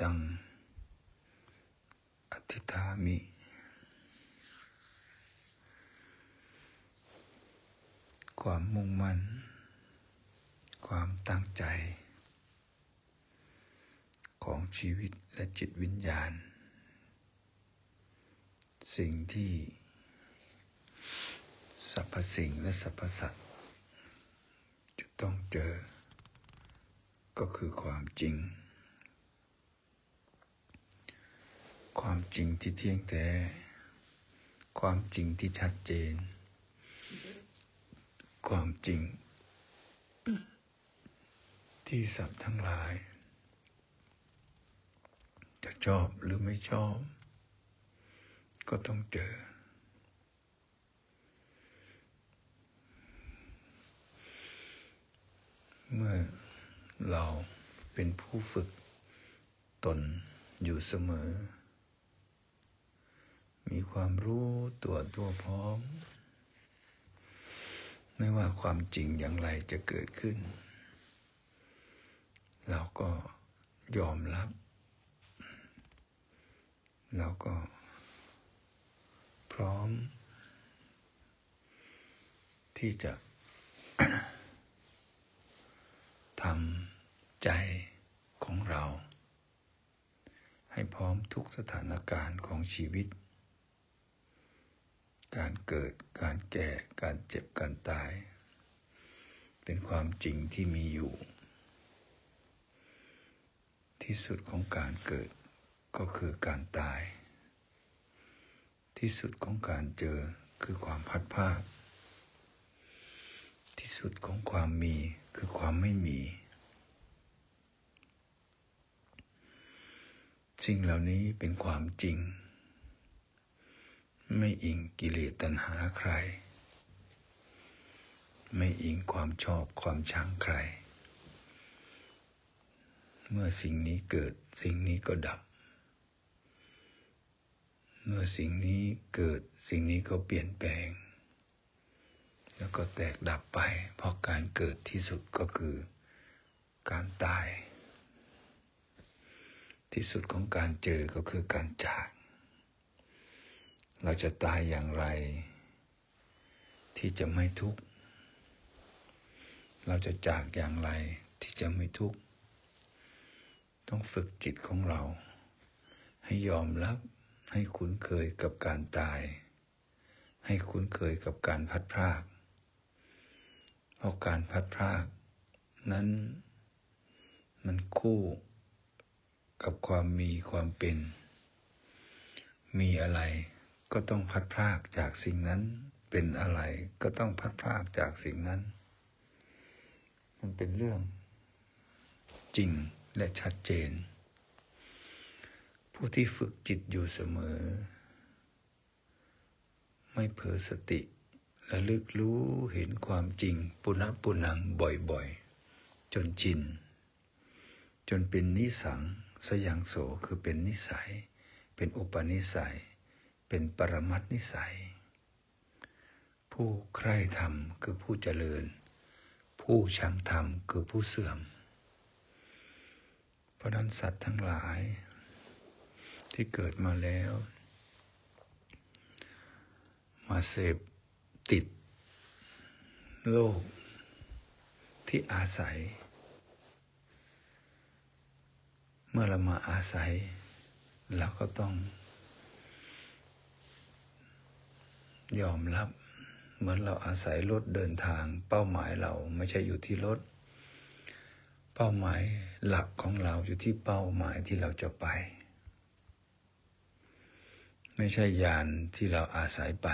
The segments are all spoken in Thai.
ตัง อธิธามิ ความมุ่งมั่น ความตั้งใจ ของชีวิตและจิตวิญญาณ สิ่งที่สรรพสิ่งและสรรพสัตว์จะต้องเจอ ก็คือความจริง ความจริงที่เที่ยงแท้ ความจริงที่ชัดเจน ความจริง ที่สัตว์ทั้งหลาย จะชอบหรือไม่ชอบ ก็ต้องเจอ เมื่อเราเป็นผู้ฝึกตนอยู่เสมอ มีความรู้ตัวตัวพร้อม ไม่ว่าความจริงอย่างไรจะเกิดขึ้น เราก็ยอมรับ เราก็พร้อม ที่จะทำใจของเรา ให้พร้อมทุกสถานการณ์ของชีวิต การเกิด การแก่ การเจ็บ การตาย เป็นความจริงที่มีอยู่ ที่สุดของการเกิดก็คือการตาย ที่สุดของการเจอคือความพัดภาคที่สุดของความมีคือความไม่มี สิ่งเหล่านี้เป็นความจริง ไม่อิงกิเลสตัณหาใคร ไม่อิงความชอบความชังใคร เมื่อสิ่งนี้เกิดสิ่งนี้ก็ดับ เมื่อสิ่งนี้เกิดสิ่งนี้ก็เปลี่ยนแปลง แล้วก็แตกดับไป เพราะการเกิดที่สุดก็คือการตาย ที่สุดของการเจอก็คือการจาก เราจะตายอย่างไร ที่จะไม่ทุกข์ เราจะจากอย่างไรที่จะไม่ทุกข์ ต้องฝึกจิตของเรา ให้ยอมรับ ให้คุ้นเคยกับการตาย ให้คุ้นเคยกับการพัดพราก เพราะการพัดพราก นั้นมันคู่กับความมีความเป็น มีอะไร ก็ต้องพัดพรากจากสิ่งนั้น เป็นอะไรก็ต้องพัดพรากจากสิ่งนั้น มันเป็นเรื่องจริงและชัดเจน ผู้ที่ฝึกจิตอยู่เสมอ ไม่เผลอสติและลึกรู้เห็นความจริงปุณะปุนังบ่อยๆ จนจิน จนเป็นนิสังสยังโสคือเป็นนิสัย เป็นอุปนิสัย เป็นปรมัตนิสัย ผู้ใคร่ธรรมคือผู้เจริญ ผู้ชังธรรมคือผู้เสื่อม เพราะนั้นสัตว์ทั้งหลายที่เกิดมาแล้ว มาเสพติด โลกที่อาศัย เมื่อเรามาอาศัยเราก็ต้อง ยอมรับ เหมือนเราอาศัยรถเดินทาง เป้าหมายเราไม่ใช่อยู่ที่รถ เป้าหมายหลักของเราอยู่ที่เป้าหมายที่เราจะไป ไม่ใช่ยานที่เราอาศัยไป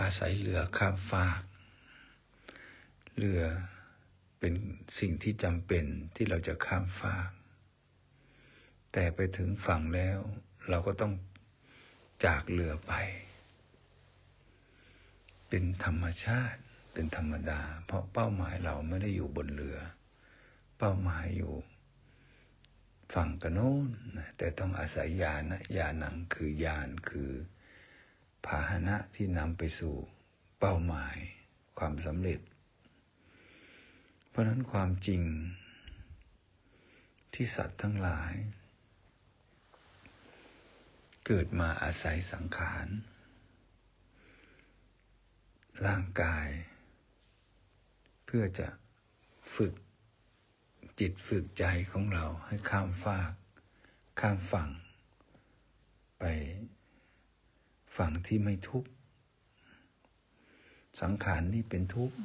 อาศัยเรือข้ามฟาก เรือเป็นสิ่งที่จำเป็นที่เราจะข้ามฟากแต่ไปถึงฝั่งแล้ว เราก็ต้องจากเรือไป เป็นธรรมชาติ เป็นธรรมดา เพราะเป้าหมายเราไม่ได้อยู่บนเรือ เป้าหมายอยู่ ฝั่งกระโน้นแต่ต้องอาศัยยานะยานังคือยานคือพาหนะที่นำไปสู่เป้าหมายความสำเร็จ เพราะนั้นความจริง ที่สัตว์ทั้งหลาย เกิดมาอาศัยสังขาร ร่างกาย เพื่อจะฝึกจิตฝึกใจของเราให้ข้ามฟาก ข้ามฝั่ง ไปฝั่งที่ไม่ทุกข์สังขารนี้เป็นทุกข์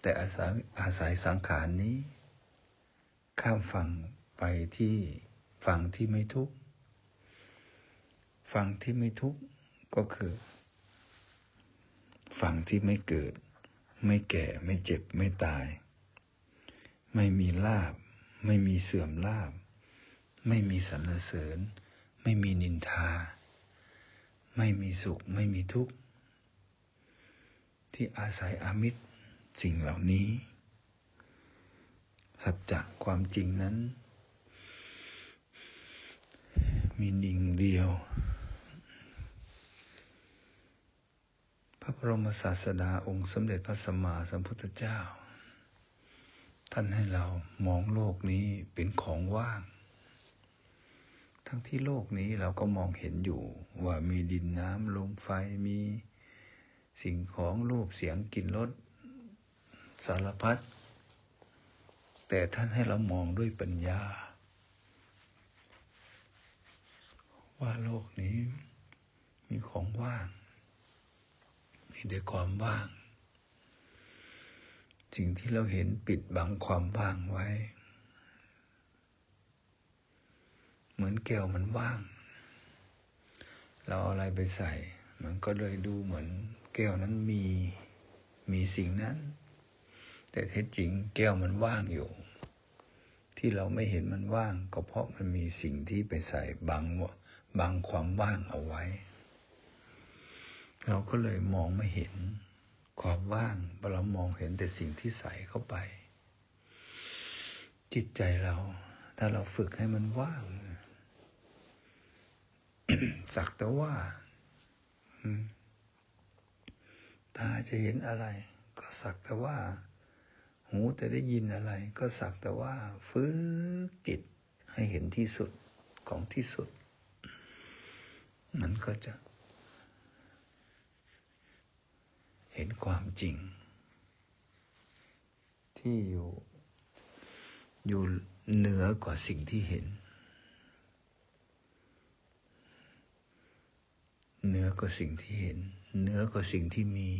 แต่อาศัยอาศัยสังขารนี้ ข้ามฝั่งไปที่ฝั่งที่ไม่ทุกข์ฝั่งที่ไม่ทุกข์ก็คือ ฝั่งที่ไม่เกิด ไม่แก่ไม่เจ็บไม่ตาย ไม่มีลาบ ไม่มีเสื่อมลาบ ไม่มีสรรเสริญ ไม่มีนินทา ไม่มีสุขไม่มีทุกข์ ที่อาศัยอามิตรสิ่งเหล่านี้ สัจจะความจริงนั้น มีนิ่งเดียว พระบรมศาสดาองค์สมเด็จพระสัมมาสัมพุทธเจ้า ท่านให้เรามองโลกนี้เป็นของว่าง ทั้งที่โลกนี้เราก็มองเห็นอยู่ว่ามีดินน้ำลมไฟมีสิ่งของรูปเสียงกลิ่นรสสารพัดแต่ท่านให้เรามองด้วยปัญญา ว่าโลกนี้มีของว่าง มีแต่ความว่าง สิ่งที่เราเห็นปิดบังความว่างไว้ เหมือนแก้วมันว่าง เราเอาอะไรไปใส่ มันก็เลยดูเหมือน แก้วนั้นมีมีสิ่งนั้น แต่แท้จริงแก้วมันว่างอยู่ ที่เราไม่เห็นมันว่าง ก็เพราะมันมีสิ่งที่ไปใส่บังบังความว่างเอาไว้ เราก็เลยมองไม่เห็นความว่างเรามองเห็นแต่สิ่งที่ใส่เข้าไป จิตใจเรา ถ้าเราฝึกให้มันว่าง สักแต่ว่าตาจะเห็นอะไร ก็สักแต่ว่า หูจะได้ยินอะไร ก็สักแต่ว่า ฝึกจิตให้เห็นที่สุดของที่สุด มันก็จะเห็นความจริง ที่อยู่ อยู่เหนือกว่าสิ่งที่เห็น เหนือกว่าสิ่งที่เห็น เหนือกว่าสิ่งที่มี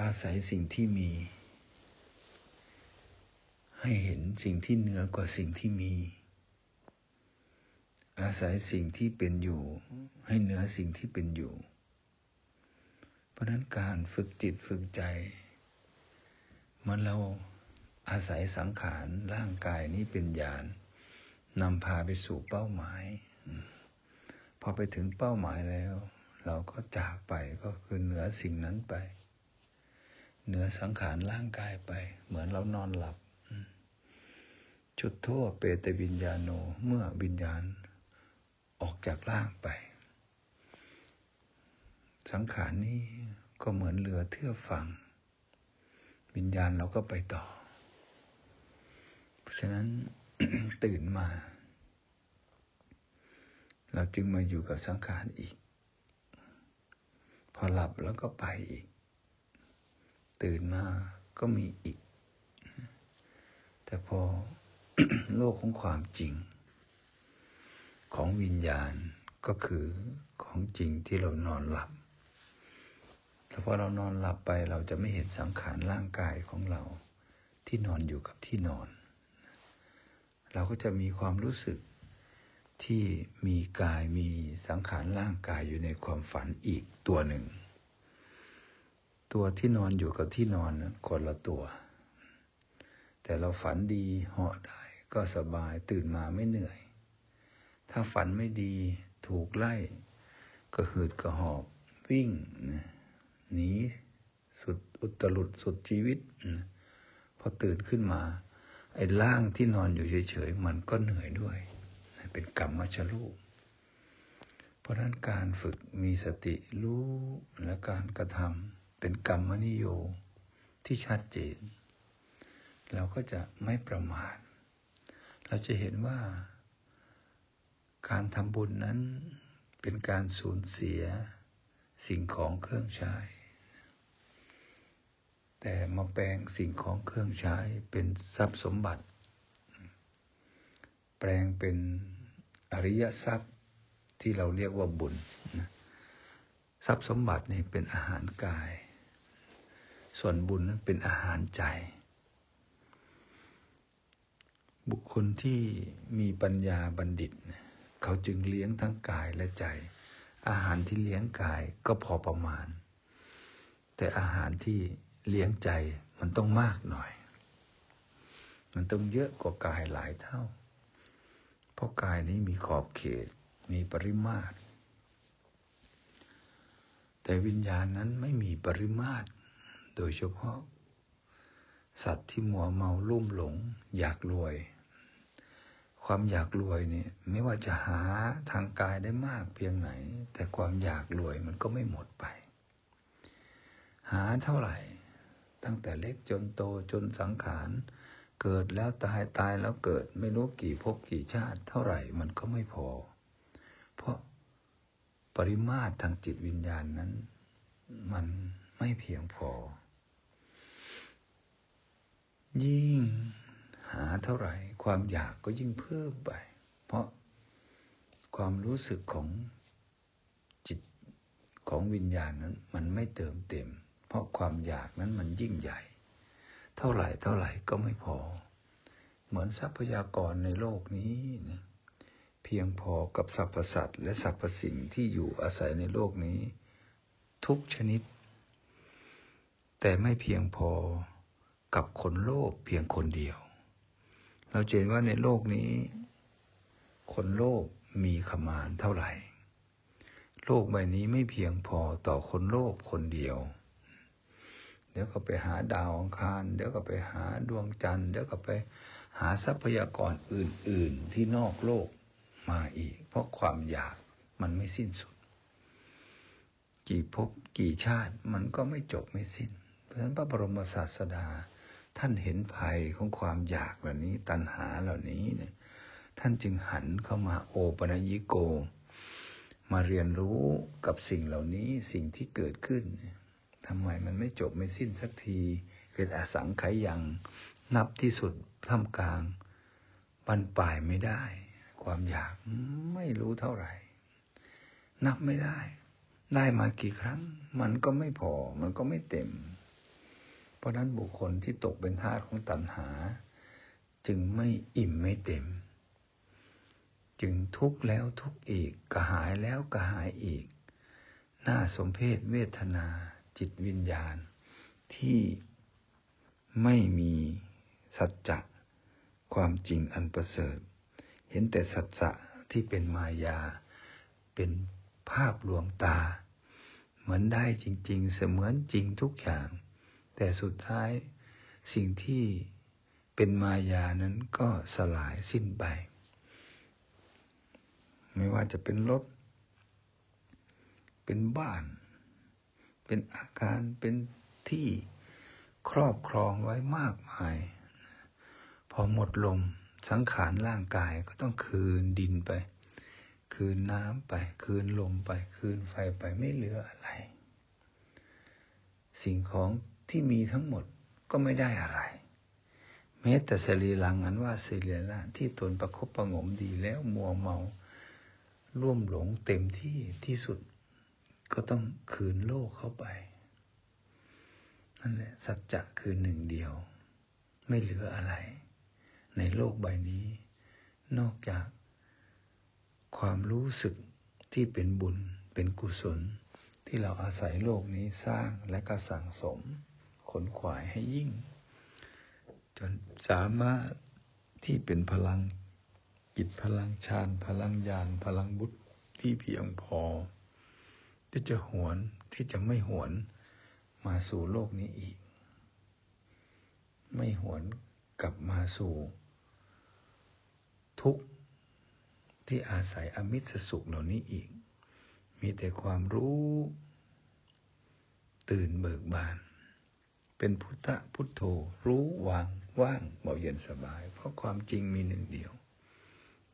อาศัยสิ่งที่มี ให้เห็นสิ่งที่เหนือกว่าสิ่งที่มีอาศัยสิ่งที่เป็นอยู่ ให้เหนือสิ่งที่เป็นอยู่ ราะนั้นการฝึกจิตฝึกใจ มันเราอาศัยสังขารร่างกายนี้เป็นญาณนำพาไปสู่เป้าหมาย พอไปถึงเป้าหมายแล้ว เราก็จากไปก็คือเหนือสิ่งนั้นไป เหนือสังขารร่างกายไป เหมือนเรานอนหลับจุดโทษเปตวิญญาโนเมื่อวิญญาณออกจากร่างไป สังขารนี้ ก็เหมือนเรือเทือกฝั่งวิญญาณเราก็ไปต่อ เพราะฉะนั้นตื่นมา เราจึงมาอยู่กับสังขารอีก พอหลับแล้วก็ไปอีก ตื่นมาก็มีอีก แต่พอโลกของความจริง ของวิญญาณก็คือของจริงที่เรานอนหลับ แล้วพอเรานอนหลับไปเราจะไม่เห็นสังขารร่างกายของเราที่นอนอยู่กับที่นอน เราก็จะมีความรู้สึกที่มีกายมีสังขารร่างกายอยู่ในความฝันอีกตัวหนึ่ง ตัวที่นอนอยู่กับที่นอนคนละตัว แต่เราฝันดีเหาะได้ ก็สบายตื่นมาไม่เหนื่อย ถ้าฝันไม่ดีถูกไล่ ก็หืดกระหอบวิ่งนะ หนีสุดอุตรุดสุดชีวิตพอตื่นขึ้นมา ไอ้ร่างที่นอนอยู่เฉยๆมันก็เหนื่อยด้วย เป็นกรรมมชลูกเพราะนั้นการฝึกมีสติรู้และการกระทำเป็นกรรมนิโยที่ชัดเจน เราก็จะไม่ประมาทเราจะเห็นว่า การทำบุญนั้นเป็นการสูญเสียสิ่งของเครื่องใช้ แต่มาแปลงสิ่งของเครื่องใช้เป็นทรัพย์สมบัติ แปลงเป็นอริยทรัพย์ที่เราเรียกว่าบุญทรัพย์สมบัตินี่เป็นอาหารกาย ส่วนบุญนั้นเป็นอาหารใจ บุคคลที่มีปัญญาบัณฑิต เขาจึงเลี้ยงทั้งกายและใจ อาหารที่เลี้ยงกายก็พอประมาณ แต่อาหารที่ เลี้ยงใจมันต้องมากหน่อย มันต้องเยอะกว่ากายหลายเท่า เพราะกายนี้มีขอบเขต มีปริมาตร แต่วิญญาณนั้นไม่มีปริมาตร โดยเฉพาะ สัตว์ที่มัวเมาลุ่มหลง อยากรวย ความอยากรวยเนี่ย ไม่ว่าจะหาทางกายได้มากเพียงไหน แต่ความอยากรวยมันก็ไม่หมดไป หาเท่าไหร่ ตั้งแต่เล็กจนโตจนสังขาร เกิดแล้วตายตายแล้วเกิดไม่รู้กี่ภพกี่ชาติ เท่าไหร่มันก็ไม่พอ เพราะปริมาตรทางจิตวิญญาณนั้น มันไม่เพียงพอ ยิ่งหาเท่าไหร่ ความอยากก็ยิ่งเพิ่มไป เพราะความรู้สึกของจิตของวิญญาณนั้น มันไม่เติมเต็ม เพราะความอยากนั้นมันยิ่งใหญ่ เท่าไหร่เท่าไหร่ก็ไม่พอ เหมือนทรัพยากรในโลกนี้นะเพียงพอกับสรรพสัตว์และสรรพสิ่งที่อยู่อาศัยในโลกนี้ ทุกชนิด แต่ไม่เพียงพอกับคนโลภเพียงคนเดียว เราเห็นว่าในโลกนี้ คนโลภมีขมานเท่าไหร่ โลกใบนี้ไม่เพียงพอต่อคนโลภคนเดียว เดี๋ยวก็ไปหาดาวอังคาร เดี๋ยวก็ไปหาดวงจันทร์ เดี๋ยวก็ไปหาทรัพยากรอื่น ๆ ที่นอกโลกมาอีก เพราะความอยากมันไม่สิ้นสุด กี่ภพกี่ชาติมันก็ไม่จบไม่สิ้น เพราะฉะนั้นพระบรมศาสดา ท่านเห็นภัยของความอยากเหล่านี้ ตัณหาเหล่านี้เนี่ย ท่านจึงหันเข้ามาโอปัญญิโก มาเรียนรู้กับสิ่งเหล่านี้สิ่งที่เกิดขึ้น ทำไมมันไม่จบไม่สิ้นสักที เป็นอสังไขยังนับที่สุดท่ามกลางบรรปลายไม่ได้ ความอยากไม่รู้เท่าไหร่ นับไม่ได้ ได้มากี่ครั้ง มันก็ไม่พอ มันก็ไม่เต็ม เพราะนั้นบุคคลที่ตกเป็นทาสของตัณหา จึงไม่อิ่มไม่เต็ม จึงทุกข์แล้วทุกข์อีกกระหายแล้วกระหายอีก น่าสมเพศเวทนา จิตวิญญาณ ที่ไม่มีสัจจะความจริงอันประเสริฐ เห็นแต่สัจจะที่เป็นมายา เป็นภาพลวงตา เหมือนได้จริง ๆ เสมือนจริงทุกอย่าง แต่สุดท้ายสิ่งที่เป็นมายานั้นก็สลายสิ้นไป ไม่ว่าจะเป็นรถ เป็นบ้าน เป็นอาการเป็นที่ครอบครองไว้มากมาย พอหมดลมสังขารร่างกายก็ต้องคืนดินไป คืนน้ำไป คืนลมไป คืนไฟไปไม่เหลืออะไร สิ่งของที่มีทั้งหมดก็ไม่ได้อะไร แม้แต่สรีรังอันว่าสิรีระที่ตนประคบประงมดีแล้วมัวเมา ร่วมหลงเต็มที่ที่สุด ก็ต้องคืนโลกเข้าไป นั่นแหละ สัจจะคือหนึ่งเดียว ไม่เหลืออะไร ในโลกใบนี้ นอกจากความรู้สึกที่เป็นบุญเป็นกุศล ที่เราอาศัยโลกนี้สร้างและก็สั่งสม ขนขวายให้ยิ่ง จนสามารถที่เป็นพลังจิตพลังฌานพลังญาณพลังบุตรที่เพียงพอ ที่จะหวนที่จะไม่หวนมาสู่โลกนี้อีก ไม่หวนกลับมาสู่ ทุกข์ที่อาศัยอมิสสุขเหล่านี้อีก มีแต่ความรู้ ตื่นเบิกบาน เป็นพุทธพุทโธรู้วางว่างเบาเย็นสบาย เพราะความจริงมีหนึ่งเดียว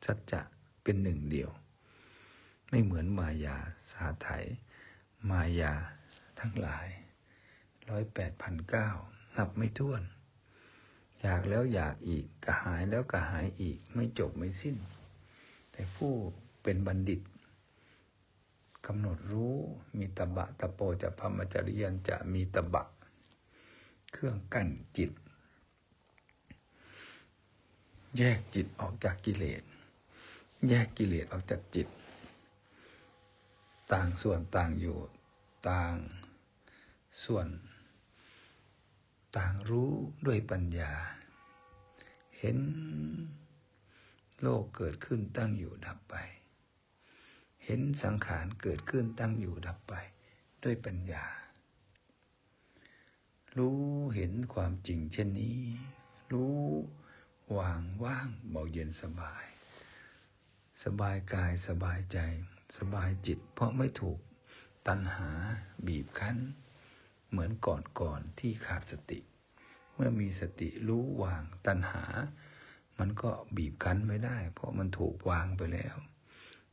สัจจะเป็นหนึ่งเดียว ไม่เหมือนมายาสาไถ มายาทั้งหลายร้อยแปดพันเก้านับไม่ถ้วน อยากแล้วอยากอีกกระหายแล้วกระหายอีกไม่จบไม่สิ้น แต่ผู้เป็นบัณฑิตกำหนดรู้มีตบะตะโปจะพรมจริยันจะมีตบะ เครื่องกั้นจิต แยกจิตออกจากกิเลส แยกกิเลสออกจากจิต ต่างส่วนต่างอยู่ ต่างส่วน ต่างรู้ด้วยปัญญา เห็นโลกเกิดขึ้นตั้งอยู่ดับไป เห็นสังขารเกิดขึ้นตั้งอยู่ดับไป ด้วยปัญญา รู้เห็นความจริงเช่นนี้ รู้วางว่างเบาเย็นสบาย สบายกายสบายใจ สบายจิต เพราะไม่ถูกตัณหาบีบคั้น เหมือนก่อนก่อนที่ขาดสติ เมื่อมีสติรู้วางตัณหา มันก็บีบคั้นไม่ได้ เพราะมันถูกวางไปแล้ว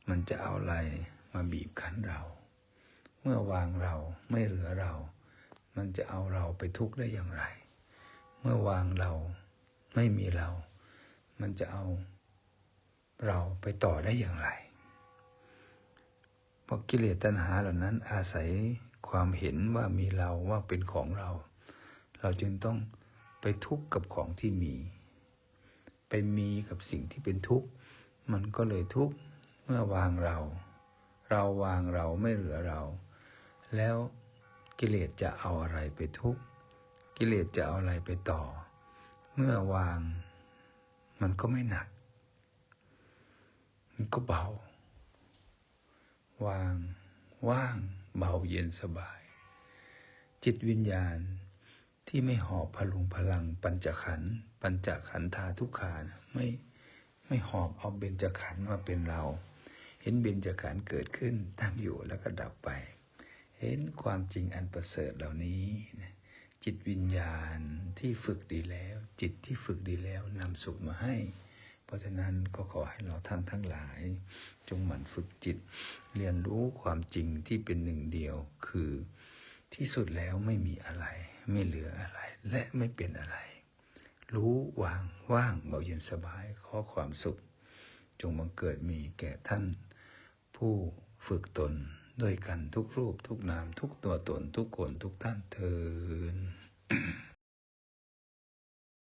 มันจะเอาอะไรมาบีบคั้นเรา เมื่อวางเราไม่เหลือเรา มันจะเอาเราไปทุกข์ได้อย่างไร เมื่อวางเราไม่มีเรา มันจะเอาเราไปต่อได้อย่างไร เพราะกิเลสตัณหาเหล่านั้นอาศัยความเห็นว่ามีเราว่าเป็นของเรา เราจึงต้องไปทุกข์กับของที่มี ไปมีกับสิ่งที่เป็นทุกข์มันก็เลยทุกข์เมื่อวางเรา เราวางเราไม่เหลือเรา แล้วกิเลสจะเอาอะไรไปทุกข์กิเลสจะเอาอะไรไปต่อ เมื่อวาง มันก็ไม่หนัก มันก็เบา วาง ว่าง เบาเย็นสบาย จิตวิญญาณที่ไม่หอบพลุงพลัง ปัญจขันธ์ปัญจขันธาทุกขานไม่ไม่หอบเอาเบญจขันธ์มาเป็นเรา เห็นเบญจขันธ์เกิดขึ้นตั้งอยู่แล้วก็ดับไป เห็นความจริงอันประเสริฐเหล่านี้จิตวิญญาณที่ฝึกดีแล้ว จิตที่ฝึกดีแล้วนำสุขมาให้ เพราะฉะนั้นก็ขอให้เราท่านทั้งหลาย จงหมั่นฝึกจิต เรียนรู้ความจริงที่เป็นหนึ่งเดียว คือที่สุดแล้วไม่มีอะไร ไม่เหลืออะไร และไม่เป็นอะไร รู้วางว่างเบาเย็นสบายขอความสุข จงบังเกิดมีแก่ท่าน ผู้ฝึกตนด้วยกันทุกรูปทุกนามทุกตัวตนทุกคนทุกท่านเทิน